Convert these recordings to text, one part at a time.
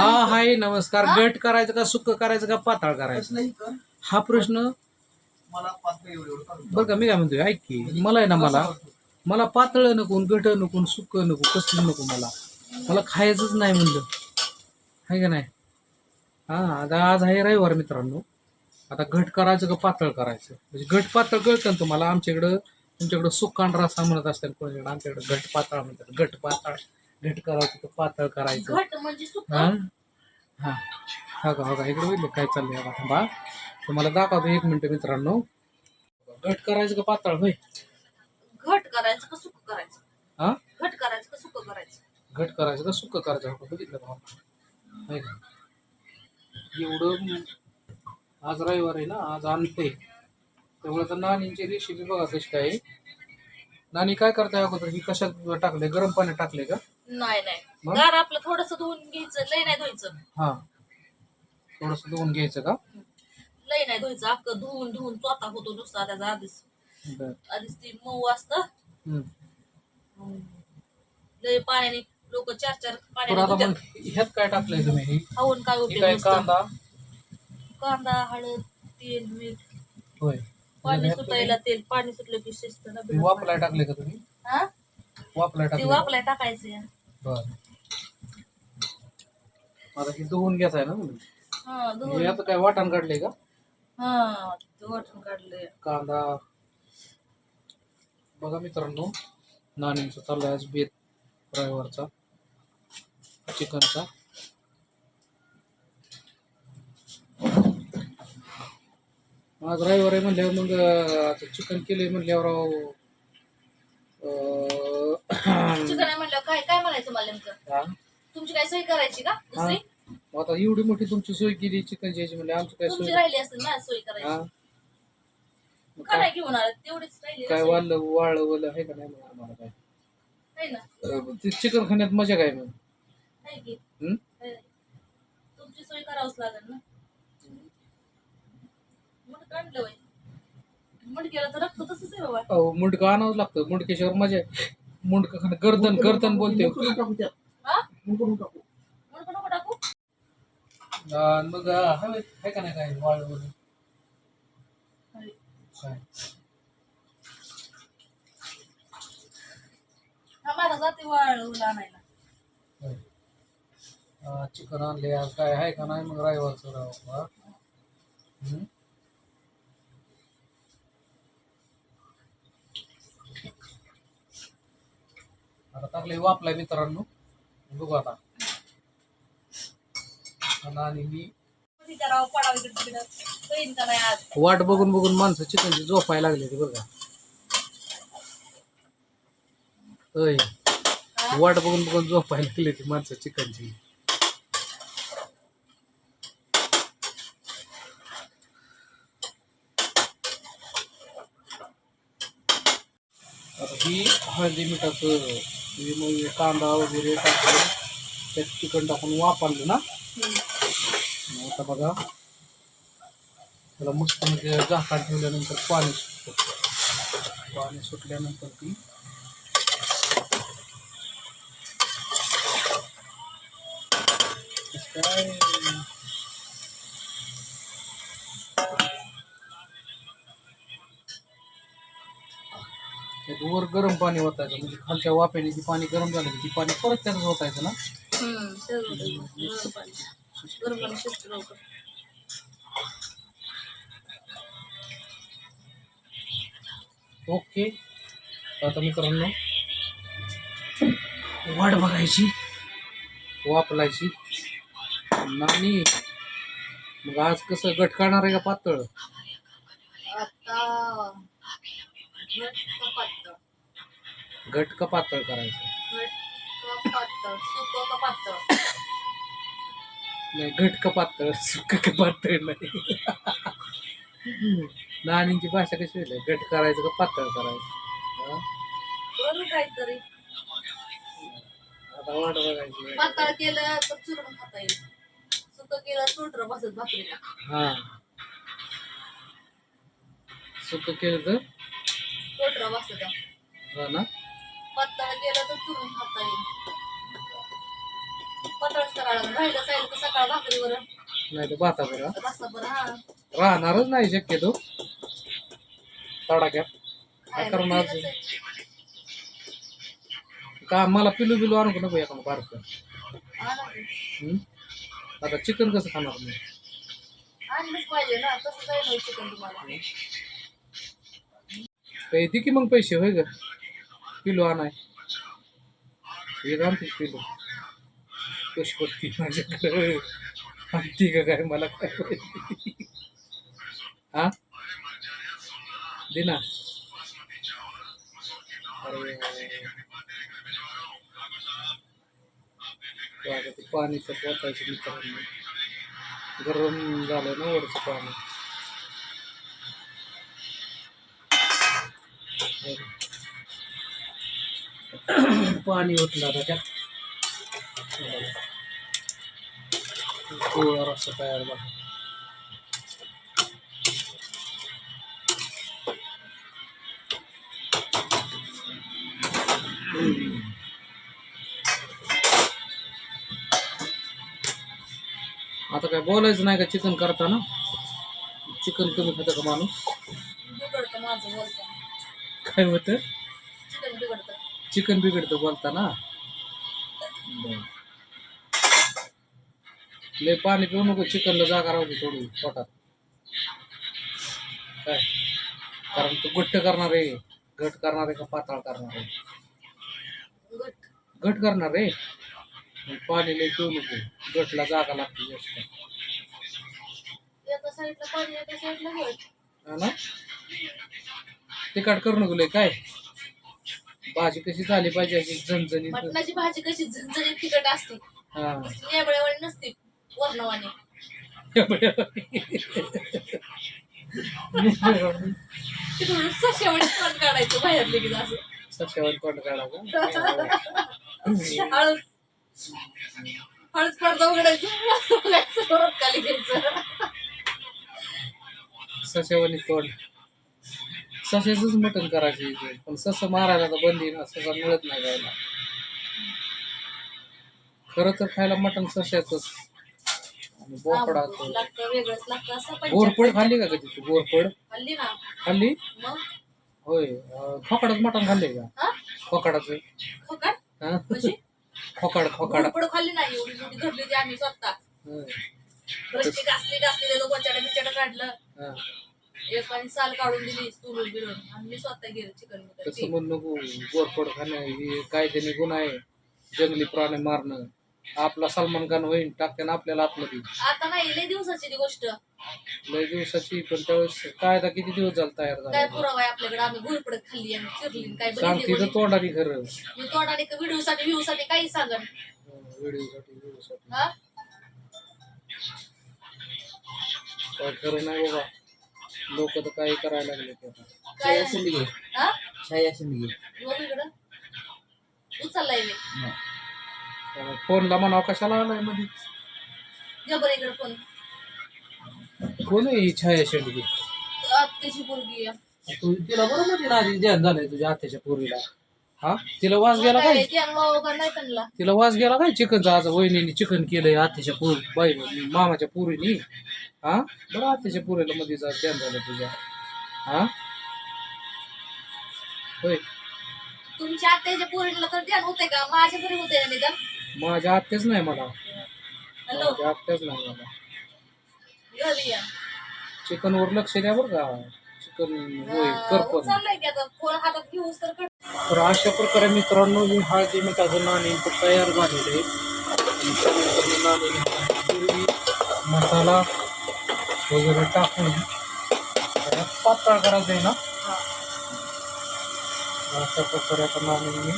हा? हाय नमस्कार? गट करायचं का सुक्क करायचं का पाताळ करायचं? हा प्रश्न? बरं का मी काय म्हणतोय ऐक की मला आहे ना मला. मला पातळ नको गट नको सुक्क नको कसलं नको मला. मला खायचंच नाही म्हणलं. आहे का नाही? हा आता आज आहे रविवार मित्रांनो. आता घट करायचं का पातळ करायचं? म्हणजे घट पातळ कळतं ना तुम्हाला आमच्याकडं तुमच्याकडं सुकांड रसा म्हणत असतात कोणाकडे आमच्याकडे घट पातळ म्हणतात घट पातळ. घट करायचं का पातळ करायचं. घट म्हणजे सुक. हा? हा. हा का हो का इकडे बघितलं काय चाललंय आता थांबा. तुम्हाला दाखवतो एक मिनिट मित्रांनो. घट करायचं का पातळ? होय. घट करायचं का सुक करायचं? हा? घट करायचं का सुक करायचं? घट करायचं का सुक्क करायचं? हो का बघितलं का? होय का? एवढं आज रविवार आहे ना आज आणते त्यामुळे तर नानींची रेसिपी बघा कशी काय आहे. नानी काय करताय अगोदर? ही कशात टाकले गरम पाण्यात टाकले का? नाही नाही. मग? गार आपलं थोडस धुवून घ्यायचं लय नाही धुवायचं. हा. थोडस धुवून घ्यायचं का? लय नाही धुवायचं अख्खं धुवून धुवून चोथा होतो नुसता त्याचा आधीच. बर. आधीच ती मऊ असतं. हम्म. लय पाण्याने लोक चार चार तर पाण्याने आता धुतात. मग ह्यात काय टाकलंय तुम्ही? ही खाऊन काय ही उपयोग काय नसतो. कांदा? कांदा हळद तेल मीठ. होय. पाणी ह्यात सुटायला तेल पाणी सुटलं की शिजतं ना तुम्ही टाकले का तुम्ही? हा? ते टाकले वापलाय टाकायचं. बर. आता ही धुवून घेताय ना तुम्ही? हा यात काय वाटण काढले का? हा ते वाटून काढलंय. कांदा. बघा मित्रांनो नाणींचा चाललाय आज बेत रविवारचा चिकनचा. आज रविवार आहे म्हणल्यावर मग अं, आता चिकन केलंय म्हणल्यावर अं, चिकन आहे म्हणल्यावर काय काय म्हणायचं मला नेमकं? हा. तुमची काय सोय करायची का दुसरी? मग आता एवढी मोठी तुमची सोय केली चिकनची याची म्हणजे आमची काय तुमची सोय? राहिली असेल ना सोय हा. करायची मग काय घेऊन आलं तेवढीच राहिली काय. वाढलं वाळवलं आहे का नाही मग आम्हाला काय? आहे ना. अं, ते चिकन खाण्यात मजा काय मग? आहे की. हं? आहे. तुमची सोय करावंच लागेल ना. काढलं वय केलं तर रक्त तसंच आहे बाबा. अहो मुंडकं आणावंच लागतं. मुंडकेश्वर मजा आहे. मुंडकं गर्दन गर्दन बोलते. मग आहे का नाही काय हा. अं, चिकन आणले आज काय आहे का नाही? मग रविवारचं राव आता टाकले वापलाय हो मित्रांनो. बघू आता. आणि मी वाट बघून बघून माणसं चिकनची झोपायला लागले ते बरं का. वाट बघून बघून झोपायला लागले ती माणसं चिकनची. ही हळदी मिठाचं मग कांदा वगैरे टाकून त्यात चिकन टाकून वापरलं ना. मग आता बघा. त्याला मस्त म्हणजे झाकण ठेवल्यानंतर पाणी सुटतं. पाणी सुटल्यानंतर ती काय वर गरम पाणी ओतायचं म्हणजे खालच्या वाफ्याने जे पाणी गरम झालं की ती पाणी परत त्यात ओतायचं ना? हम्म, सगळं होतं. गरम पाणी. गरम पाणी शिजतं लवकर. ओके. आता मित्रांनो वाट बघायची. वापलायची नाही. मग आज कसं गट काढणार आहे का पातळ? आता घट का पातळ गट का पातळ करायचं. घट का पातळ सुक का पातळ नाही घट का पातळ सुक का पातळ नाही. नानींची भाषा कशी होईल? गट करायचं का पातळ करायचं? हा? करू काहीतरी. आता वाट बघायची पातळ केलं तर चुरून खाता येईल. सुक केलं चुटर बसत भाकरीला. हा. सुक केलं तर? चोटर बसत हा ना? पातळ केलं तर चुरून खाता येईल. पतळच करावं लागेल. राहिलं जाईल तर सकाळ भाकरीवर. नाही तर बाता बरं हा. राहणारच नाही शक्यतो. तडाक्यात काय खायला करणार तेलच आहे. का मला पिलू बिलू आणू नको एका बारकं? आता चिकन कसं खाणार मी? आणलंच पाहिजे ना. तसं जाईल चिकन तुम्हाला. काही दे की मग पैसे होय ग किलो आणाय किलो पुष्पत्ती माझ्याकडे काय मला काय हा दे ना अरे पाणी गरम झालं ना वरचं पाणी पाणी ओतलं आता त्यात. गोळा रस्सा तयार झाला. आता काय बोलायचं नाही का चिकन करताना? चिकन कमी खातं का माणूस? माझं बोलतो काय होतं? चिकन बिघडतं. चिकन बिघडतं बोलताना? लय पाणी पिऊ नको चिकनला जागा राहू थोडी पोटात. काय? कारण तू घट्ट करणार आहे. घट करणार आहे का पाताळ करणार आहे? घट. करणार आहे? मग पाणी लय पिऊ नको. घटला जागा लागते जास्त. एका साईडला पाणी एका साईडला घट. हा ना? तिखट करू नको लय काय? भाजी कशी झाली पाहिजे अशी झणझणीत. मटणाची भाजी कशी झणझणीत तिखट असते. हा. नसते तिकडून तोंड काढायचं बाहेर लगेच असं. सशावर तोंड काढा का? हळद. हळद पडदा उघडायचं. परत खाली घ्यायचं. सशावानी तोंड. सशाचंच मटण करायचं इथे. पण सस मारायला तर बंदी ना ससा मिळत नाही खायला. खरं तर खायला मटण सशाचंच. आणि बोकडा लागतं वेगळंच लागतं. असं पण गोरपड खाल्ली का कधी तू? हल्ली ना. खाल्ली? मग? होय. अं, खोकाडाचं मटण खाल्ले का? हा? खोकाडाचं. खोकाड? हा? म्हणजे? खोकाड खोकाड. खोकड खाल्ली नाही एवढी मोठी धरली होती आम्ही स्वतः. होय. रस्ते घासली घासली त्याचं गोचाडं बिचाडं काढलं. हा. एक आणि साल काढून दिली चुलून बिळून आणि मी स्वतः गेलो चिकन तसं म्हण नको गोरपड खाणं हे कायद्याने गुन्हा आहे. जंगली प्राणी मारणं. आपला सलमान खान होईन टाकते ना आपल्याला आतमध्ये आता नाही लय दिवसाची ती गोष्ट. लय दिवसाची पण त्यावेळेस कायदा किती दिवस झाला तयार काय झाला पुरावा आहे आपल्याकडे? आम्ही घोरपडत खाल्ली आणि चिरली आणि काय सांगते बघितली तर तोंडाने खरं. मी तोंडाने व्हिडिओ साठी व्ह्यू साठी काही सांगन व्हिडिओसाठी व्हिडिओसाठी. हा? काय खरं नाही बाबा. लोक तर काही करायला लागले ते आता. काय? शिंदे हा? छाया शिंदे बघ इकडं. उचललाय मी. त्यामुळे फोनला म्हणावं कशाला आलायमध्ये बरं इकडं कोण आहे ही छाया शेंडगी आत्याची पोरगी आहे. तू तिला बरं मध्ये ना आधी ध्यान झालंय तुझ्या आत्याच्या पोरीला हा? तिला वास गेला काय? तिला वास गेला काय? चिकनचा आज वहिनीने चिकन केलंय आत्याच्या पोर बाई मामाच्या पोरीनी. हा? बरं आत्याच्या पोरीला मध्ये जा ध्यान झालं तुझ्या हा? होय. तुमच्या आत्याच्या पोरीला तर ध्यान होते का? माझ्या तरी होते ना निदान माझ्या आत्याच नाही मला. हॅलो. माझ्या आत्याच नाही मला. घरी या. चिकन वर लक्ष द्या बरं का. चिकन होय करपण उचललाय की आता. फोन हातात तर कट तर अशा प्रकारे मित्रांनो मी हळदी मिठाचं नाणे इथं तयार झालेलं आहे. नाणे मसाला वगैरे टाकून पातळ करायचं आहे ना? अशा प्रकारे आता नाणे मी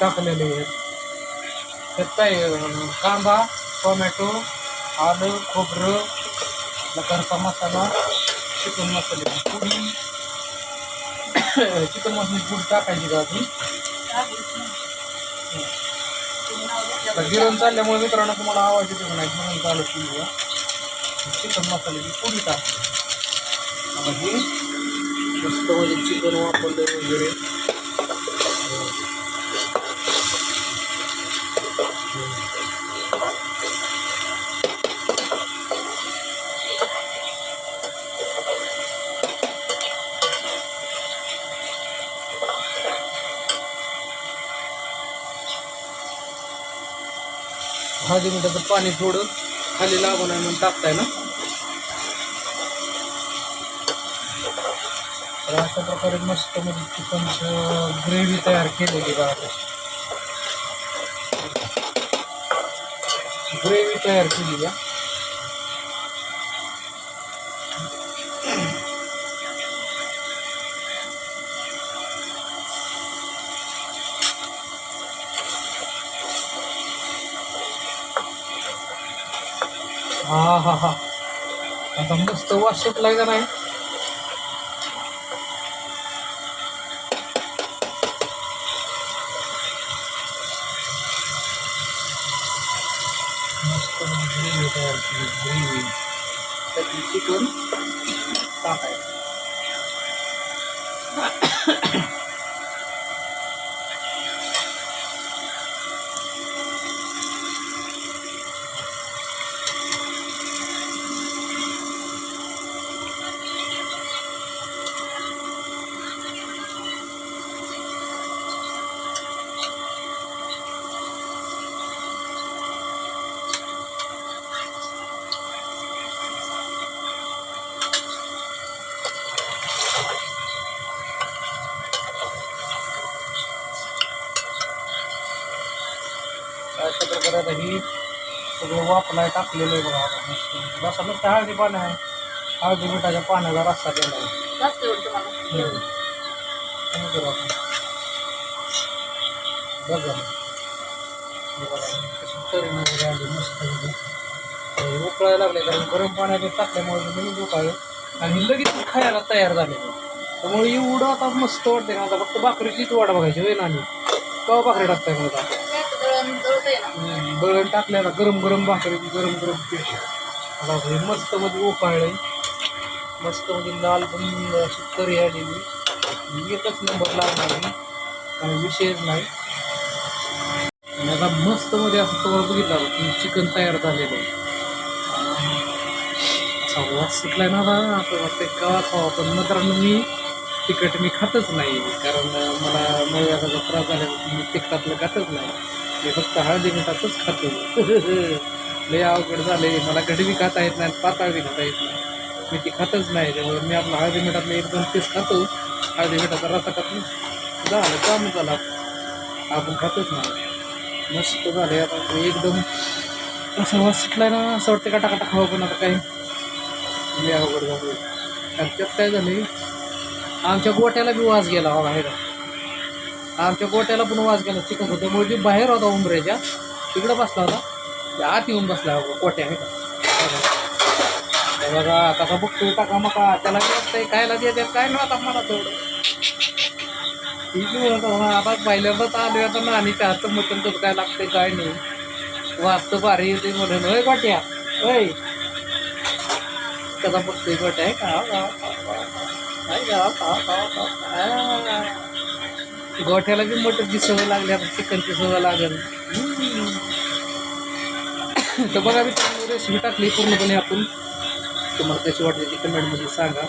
टाकलेले आहेत त्यात कांदा टोमॅटो आलं खोबरं आपला घरचा मसाला चिकन मसाल्याची पुडी चिकन मसाली पूड टाकायची का आपण आता गिरण चालल्यामुळे मित्रांनो तुम्हाला आवाज येतो नाही म्हणून चालत तुम्ही चिकन मसाल्याची पुडी टाकली. आता हे मस्त म्हणजे चिकन वापरलं वगैरे. हळदी मिठाचं पाणी थोडं खाली लागून आहे म्हणून टाकताय ना. तर अशा प्रकारे मस्त म्हणजे मध्ये चिकनचं ग्रेव्ही तयार केलेली बघा. ग्रेव्ही तयार केली आहे. हा हा हा. आता मस्त वास सुटलाय का नाही मस्त ग्रेव्ही तयार केली. ग्रेव्ही तर चिकन टाकायचं अशा प्रकारे आता ही सगळं वापलाय टाकलेलं आहे बघा रसा नुसतं हळदी पाणी आहे. हळदी मिठाच्या पाण्याचा रस्सा केला आहे. बघा, उकळायला लागले कारण गरम पाण्यात टाकल्यामुळे लगेच उकळलं आणि लगेच खायला तयार झाले. त्यामुळे एवढं आता मस्त वाटते ना आता फक्त भाकरीचीच वाट बघायची होय ना आणि कवा भाकरी टाकताय मग आता? दळण बळण टाकल्याला गरम गरम भाकरी गरम गरम पीठ आता हे मस्त मध्ये उकाळले मस्त मध्ये लाल पण अशी करी आलेली. एकच नंबर लागणार काही विषयच नाही. आणि आता मस्त मध्ये असं तुम्हाला बघितलं की चिकन तयार झालेलं आहे. असा वास ना आता. असं वाटतंय का खावा पण मित्रांनो मी तिखट मी खातच नाही कारण मला मळव्याचा त्रास झाल्यापासून मी तिखटातलं खातच नाही. मी फक्त हळदी मिठातच खातो. लय अवघड झाले मला गडवी खाता येत नाही पाताळवी खाता येत नाही. मी ती खातच नाही त्यामुळे मी आपलं हळदी मिठातलं एक दोन पीस खातो. हळदी मिठाचा रसा खातो. झालं काम झाला. आपण खातच नाही. मस्त झाले आता एकदम. असं वास सुटलाय ना असं वाटतं काटा काटा खावं पण आता काही. लय अवघड झालं आणि त्यात काय झाले आमच्या गोट्याला बी वास गेला बघा हे आमच्या गोट्याला पण वास गेला चिकन होतं. त्यामुळे बाहेर होता उंबऱ्याच्या तिकडं बसला होता. आत येऊन बसला बघा गोट्या आहे का बघा कसा बघतोय टाका मका. त्याला काय खायला देते काय नव्हता आता मला तेवढं. ठीक आहे म्हणत आता पहिल्यांदाच आलो आता नानीच्या हात मटण कसं काय लागतंय काय नाही. वाचतं भारी येते म्हणून. होय गोट्या होय कसा बघतोय गोट्या आहे का गोठ्याला बी मटनची सवय लागली आता चिकनची सवय लागेल. तर बघा मी रेसिपी टाकली पूर्णपणे आपण. तुम्हाला कशी वाटली ती कमेंटमध्ये सांगा.